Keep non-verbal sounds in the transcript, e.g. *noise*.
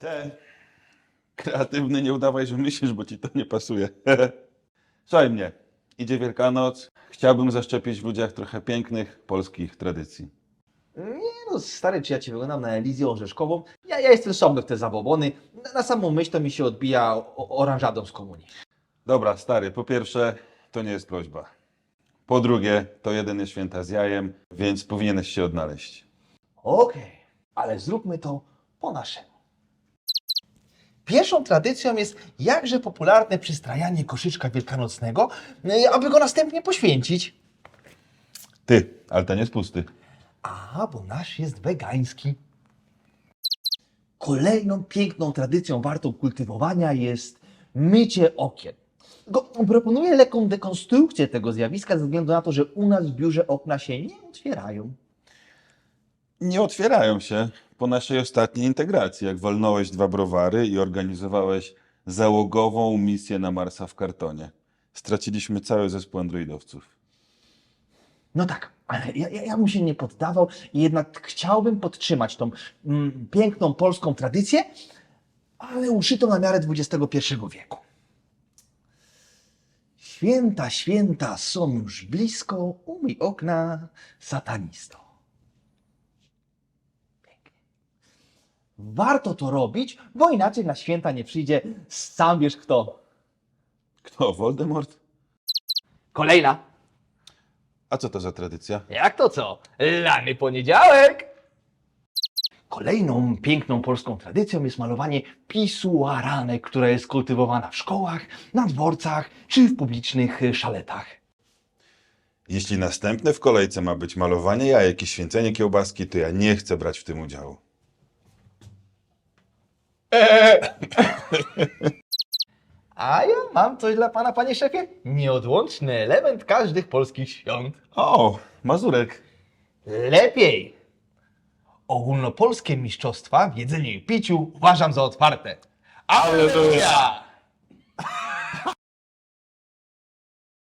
Te. Kreatywny, nie udawaj, że myślisz, bo ci to nie pasuje. *laughs* Słuchaj mnie, idzie Wielkanoc. Chciałbym zaszczepić w ludziach trochę pięknych polskich tradycji. Nie no, stary, czy ja Cię wyglądam na Elizję Orzeszkową? Ja, ja jestem słaby w te zabobony. Na, na samą myśl to mi się odbija o, oranżadą z komunii. Dobra, stary, po pierwsze, to nie jest prośba. Po drugie, to jedyne święta z jajem, więc powinieneś się odnaleźć. Okej, ale zróbmy to po naszemu. Pierwszą tradycją jest jakże popularne przystrajanie koszyczka wielkanocnego, y, aby go następnie poświęcić. Ty, ale ten jest pusty. A, bo nasz jest wegański. Kolejną piękną tradycją wartą kultywowania jest mycie okien. Go, proponuję lekką dekonstrukcję tego zjawiska ze względu na to, że u nas w biurze okna się nie otwierają. Nie otwierają się po naszej ostatniej integracji, jak walnąłeś dwa browary i organizowałeś załogową misję na Marsa w kartonie. Straciliśmy cały zespół androidowców. No tak, ale ja, ja, mu się nie poddawał i jednak chciałbym podtrzymać tą mm, piękną polską tradycję, ale uszytą na miarę XXI wieku. Święta, święta są już blisko, umyj okna, satanisto. Warto to robić, bo inaczej na święta nie przyjdzie sam wiesz kto. Kto? Voldemort? Kolejna. A co to za tradycja? Jak to co? Lany poniedziałek! Kolejną piękną polską tradycją jest malowanie pisuaranek, która jest kultywowana w szkołach, na dworcach czy w publicznych szaletach. Jeśli następne w kolejce ma być malowanie jajek i święcenie kiełbaski, to ja nie chcę brać w tym udziału. A ja mam coś dla pana, panie szefie? Nieodłączny element każdych polskich świąt. O, Mazurek. Lepiej! Ogólnopolskie mistrzostwa w jedzeniu i piciu uważam za otwarte. Aleluja!